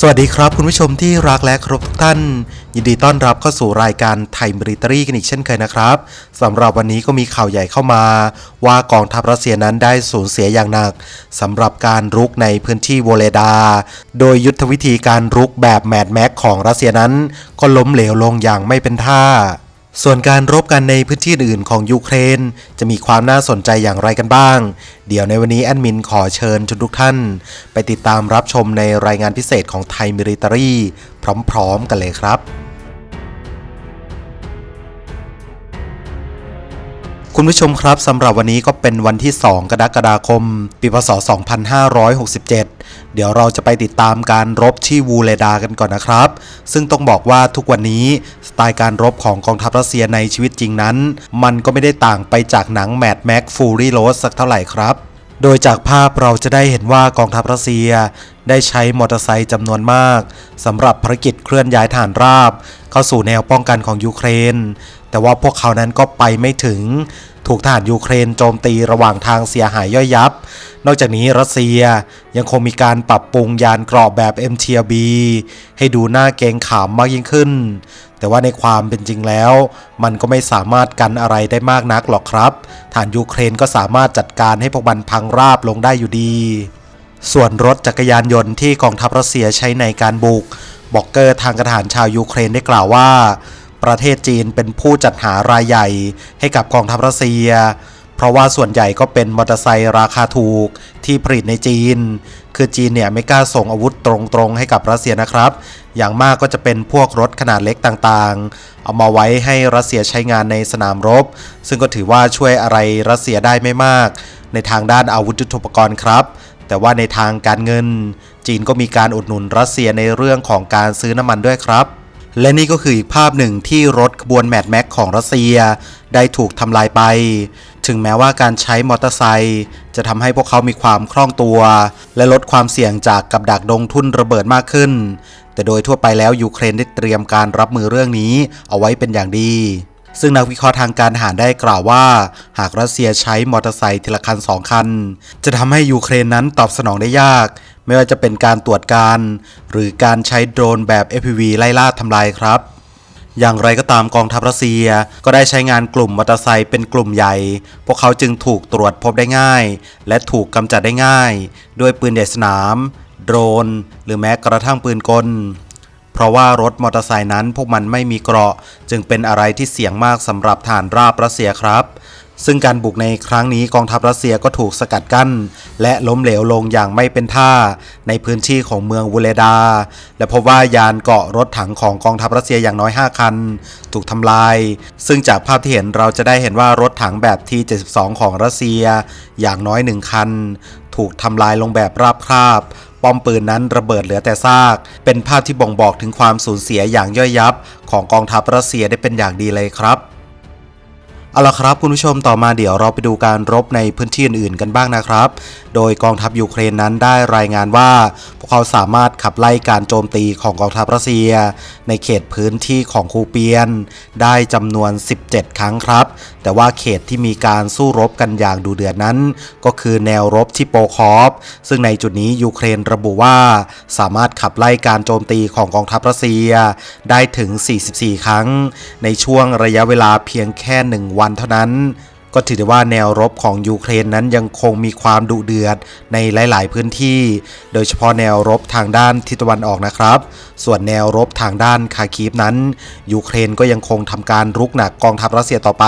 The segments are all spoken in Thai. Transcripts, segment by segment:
สวัสดีครับ คุณผู้ชมที่รักและครบทุกท่าน ยินดีต้อนรับเข้าสู่รายการไทยมิลิตรีกันอีกเช่นเคยนะครับสำหรับวันนี้ก็มีข่าวใหญ่เข้ามา ว่ากองทัพรัสเซียนั้นได้สูญเสียอย่างหนักสำหรับการรุกในพื้นที่โวเลดา โดยยุทธวิธีการรุกแบบแมดแม็กของรัสเซียนั้น ก็ล้มเหลวลงอย่างไม่เป็นท่า ส่วนการรบกันในพื้นที่อื่นของยูเครน จะมีความน่าสนใจอย่างไรกันบ้าง เดี๋ยวในวันนี้แอดมินขอเชิญทุกท่าน ไปติดตามรับชมในรายงานพิเศษของไทยมิลิตรีพร้อมๆกันเลยครับคุณผู้ชมครับสำหรับวันนี้ก็เป็นวันที่ 2 กรกฎาคม ปีพศ 2567 เดี๋ยวเราจะไปติดตามการรบที่วูเลดากันก่อนนะครับ ซึ่งต้องบอกว่าทุกวันนี้สไตล์การรบของกองทัพรัสเซียในชีวิตจริงนั้น มันก็ไม่ได้ต่างไปจากหนังแมดแม็กฟูรี่โรสสักเท่าไหร่ครับ โดยจากภาพเราจะได้เห็นว่ากองทัพรัสเซีย ได้ใช้มอเตอร์ไซค์จำนวนมากสำหรับภารกิจเคลื่อนย้ายฐานราบ เข้าสู่แนวป้องกันของยูเครน แต่ว่าพวกเขานั้นก็ไปไม่ถึง ถูกทหารยูเครนโจมตีระหว่างทางเสียหายย่อยยับ นอกจากนี้รัสเซียยังคงมีการปรับปรุงยานเกราะแบบ MTB ให้ดูน่าเกงขามมากยิ่งขึ้น แต่ว่าในความเป็นจริงแล้ว มันก็ไม่สามารถกันอะไรได้มากนักหรอกครับ ฐานยูเครนก็สามารถจัดการให้พวกมันพังราบลงได้อยู่ดี ส่วนรถจักรยานยนต์ที่กองทัพรัสเซียใช้ในการบุกบ็อกเกอร์ทางกรทหารชาวยูเครนได้กล่าวว่า ประเทศจีนเป็นผู้จัดหารายใหญ่ให้กับกองทัพรัสเซีย เพราะว่าส่วนใหญ่ก็เป็นมอเตอร์ไซค์ราคาถูกที่ผลิตในจีน คือจีนเนี่ยไม่กล้าส่งอาวุธตรงๆให้กับรัสเซียนะครับ อย่างมากก็จะเป็นพวกรถขนาดเล็กต่างๆ เอามาไว้ให้รัสเซียใช้งานในสนามรบ ซึ่งก็ถือว่าช่วยอะไรรัสเซียได้ไม่มาก ในทางด้านอาวุธยุทโธปกรณ์ครับแต่ว่าในทางการเงิน จีนก็มีการอุดหนุนรัสเซียในเรื่องของการซื้อน้ำมันด้วยครับ และนี่ก็คืออีกภาพหนึ่งที่รถขบวนแมดแม็กของรัสเซีย ได้ถูกทำลายไป ถึงแม้ว่าการใช้มอเตอร์ไซค์จะทำให้พวกเขามีความคล่องตัว และลดความเสี่ยงจากกับดักดงทุ่นระเบิดมากขึ้น แต่โดยทั่วไปแล้วยูเครนได้เตรียมการรับมือเรื่องนี้เอาไว้เป็นอย่างดีซึ่งนักวิเคราะห์ทางการทหารได้กล่าวว่า หากรัสเซียใช้มอเตอร์ไซค์ทีละคันสองคัน จะทำให้ยูเครนนั้นตอบสนองได้ยาก ไม่ว่าจะเป็นการตรวจการ หรือการใช้โดรนแบบ FPV ไล่ล่าทำลายครับ อย่างไรก็ตามกองทัพรัสเซียก็ได้ใช้งานกลุ่มมอเตอร์ไซค์เป็นกลุ่มใหญ่ พวกเขาจึงถูกตรวจพบได้ง่าย และถูกกำจัดได้ง่าย ด้วยปืนใหญ่สนาม โดรน หรือแม้กระทั่งปืนกลเพราะว่ารถมอเตอร์ไซค์นั้นพวกมันไม่มีเกราะ จึงเป็นอะไรที่เสี่ยงมากสำหรับฐานราบรัสเซียครับ ซึ่งการบุกในครั้งนี้กองทัพรัสเซียก็ถูกสกัดกั้น และล้มเหลวลงอย่างไม่เป็นท่าในพื้นที่ของเมืองวูเลดา และพบว่ายานเกาะรถถังของกองทัพรัสเซียอย่างน้อย 5 คัน ถูกทำลาย ซึ่งจากภาพที่เห็นเราจะได้เห็นว่ารถถังแบบ T72 ของรัสเซีย อย่างน้อย 1 คัน ถูกทำลายลงแบบราบคาบป้อมปืนนั้นระเบิดเหลือแต่ซาก เป็นภาพที่บ่งบอกถึงความสูญเสียอย่างย่อยยับ ของกองทัพรัสเซียได้เป็นอย่างดีเลยครับ เอาละครับคุณผู้ชมต่อมาเดี๋ยวเราไปดูการรบในพื้นที่อื่นๆกันบ้างนะครับ โดยกองทัพยูเครนนั้นได้รายงานว่าพวกเขาสามารถขับไล่การโจมตีของกองทัพรัสเซีย ในเขตพื้นที่ของคูเปียน ได้จำนวน 17 ครั้งครับ แต่ว่าเขตที่มีการสู้รบกันอย่างดูเดือดนั้น ก็คือแนวรบที่โปคอฟซึ่งในจุดนี้ยูเครนระบุว่า สามารถขับไล่การโจมตีของกองทัพรัสเซีย ได้ถึง 44 ครั้ง ในช่วงระยะเวลาเพียงแค่ 1 วันเท่านั้น ก็ถือได้ว่าแนวรบของยูเครนนั้นยังคงมีความดุเดือดในหลาย ๆ พื้นที่ โดยเฉพาะแนวรบทางด้านทิศตะวันออกนะครับ ส่วนแนวรบทางด้านคาคีฟนั้น ยูเครนก็ยังคงทำการรุกหนักกองทัพรัสเซียต่อไป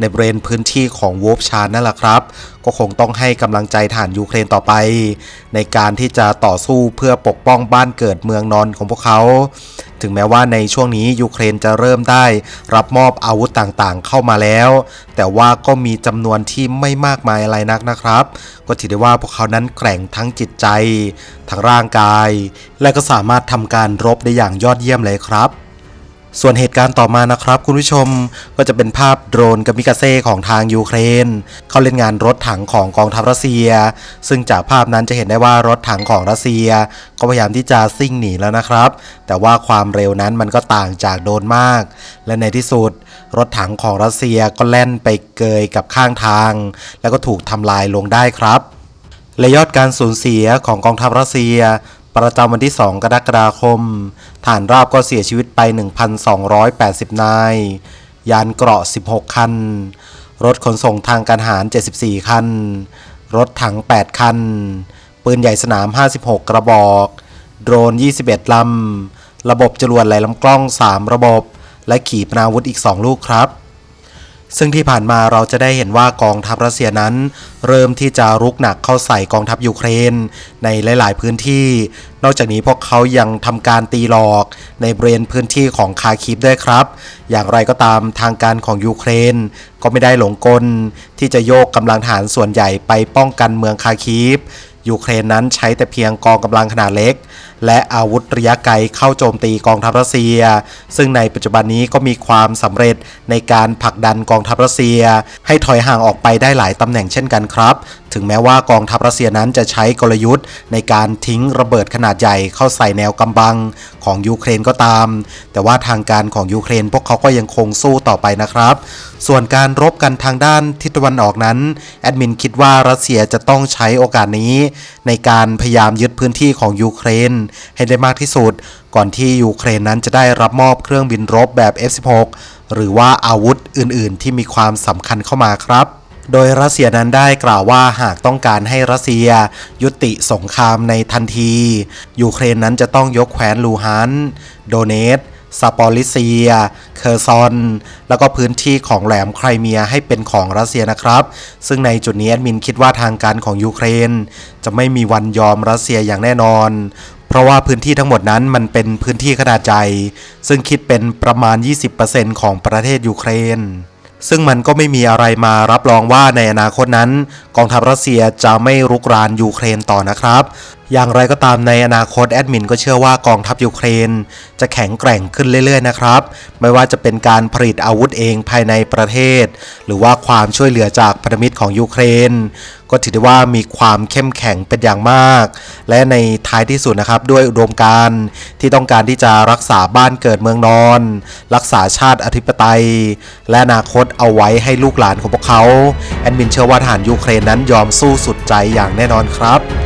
ในบริเวณพื้นที่ของโวฟชานนั่นแหละครับ ก็คงต้องให้กำลังใจฐานยูเครนต่อไป ในการที่จะต่อสู้เพื่อปกป้องบ้านเกิดเมืองนอนของพวกเขา ถึงแม้ว่าในช่วงนี้ยูเครนจะเริ่มได้ รับมอบอาวุธต่างๆ เข้ามาแล้ว แต่ว่าก็มีจำนวนที่ไม่มากมายอะไรนักนะครับ ก็ถือได้ว่าพวกเขานั้นแกร่งทั้งจิตใจ ทั้งร่างกาย และก็สามารถทำการรบได้อย่างยอดเยี่ยมเลยครับ ส่วนเหตุการณ์ต่อมานะครับคุณผู้ชมก็จะเป็นภาพโดรนกามิกาเซ่ของทางยูเครน เขาเล่นงานรถถังของกองทัพรัสเซีย ซึ่งจากภาพนั้นจะเห็นได้ว่ารถถังของรัสเซีย ก็พยายามที่จะซิ่งหนีแล้วนะครับ แต่ว่าความเร็วนั้นมันก็ต่างจากโดรนมาก และในที่สุด รถถังของรัสเซียก็แล่นไปเกยกับข้างทาง แล้วก็ถูกทำลายลงได้ครับและยอดการสูญเสียของกองทัพรัสเซีย ประจำวันที่ 2 กรกฎาคม ฐานราบก็เสียชีวิตไป 1,280 นาย ยานเกราะ 16 คัน รถขนส่งทางการทหาร 74 คัน รถถัง 8 คัน ปืนใหญ่สนาม 56 กระบอก โดรน 21 ลำ ระบบจรวดไหลลำกล้อง 3 ระบบ และขีปนาวุธอีก 2 ลูกครับ ซึ่งที่ผ่านมาเราจะได้เห็นว่ากองทัพรัสเซียนั้น เริ่มที่จะรุกหนักเข้าใส่กองทัพยูเครน ในหลาย ๆ พื้นที่ นอกจากนี้พวกเขายังทำการตีหลอกในบริเวณพื้นที่ของคาคิฟด้วยครับ อย่างไรก็ตามทางการของยูเครน ก็ไม่ได้หลงกล ที่จะโยกกำลังทหารส่วนใหญ่ไปป้องกันเมืองคาคิฟยูเครนนั้นใช้แต่เพียงกองกำลังขนาดเล็กและอาวุธระยะไกลเข้าโจมตีกองทัพรัสเซีย ซึ่งในปัจจุบันนี้ก็มีความสำเร็จในการผลักดันกองทัพรัสเซีย ให้ถอยห่างออกไปได้หลายตำแหน่งเช่นกันครับ ถึงแม้ว่ากองทัพรัสเซียนั้นจะใช้กลยุทธ์ ในการทิ้งระเบิดขนาดใหญ่เข้าใส่แนวกำบังของยูเครนก็ตาม แต่ว่าทางการของยูเครนพวกเขาก็ยังคงสู้ต่อไปนะครับ ส่วนการรบกันทางด้านทิศตะวันออกนั้น แอดมินคิดว่ารัสเซียจะต้องใช้โอกาสนี้ ในการพยายามยึดพื้นที่ของยูเครนให้ได้มากที่สุด ก่อนที่ยูเครนนั้นจะได้รับมอบเครื่องบินรบแบบ F16 หรือว่าอาวุธอื่นๆ ที่มีความสำคัญเข้ามาครับโดยรัสเซียนั้นได้กล่าวว่าหากต้องการให้รัสเซีย ยุติสงครามในทันที ยูเครนนั้นจะต้องยกแคว้นลูฮานโดเนตซาปอริเซีย เคอร์ซอน แล้วก็พื้นที่ของแหลมไครเมียให้เป็นของรัสเซียนะครับ ซึ่งในจุดนี้แอดมินคิดว่าทางการของยูเครน จะไม่มีวันยอมรัสเซียอย่างแน่นอน ราะว่าพื้นที่ทั้งหมดนั้นมันเป็นพื้นที่ขนาดใหญ่ซึ่งคิดเป็นประมาณ 20%ของประเทศยูเครน ซึ่งมันก็ไม่มีอะไรมารับรองว่าในอนาคตนั้น กองทัพรัสเซียจะไม่รุกรานยูเครนต่อนะครับอย่างไรก็ตามในอนาคตแอดมินก็เชื่อว่ากองทัพยูเครน จะแข็งแกร่งขึ้นเรื่อยๆนะครับ ไม่ว่าจะเป็นการผลิตอาวุธเองภายในประเทศ หรือว่าความช่วยเหลือจากพันธมิตรของยูเครน ก็ถือได้ว่ามีความเข้มแข็งเป็นอย่างมาก และในท้ายที่สุดนะครับด้วยอุดมการณ์ที่ต้องการที่จะรักษาบ้านเกิดเมืองนอน รักษาชาติอธิปไตย และอนาคตเอาไว้ให้ลูกหลานของพวกเขาแอดมินเชื่อว่าทหารยูเครนนั้นยอมสู้สุดใจอย่างแน่นอนครับ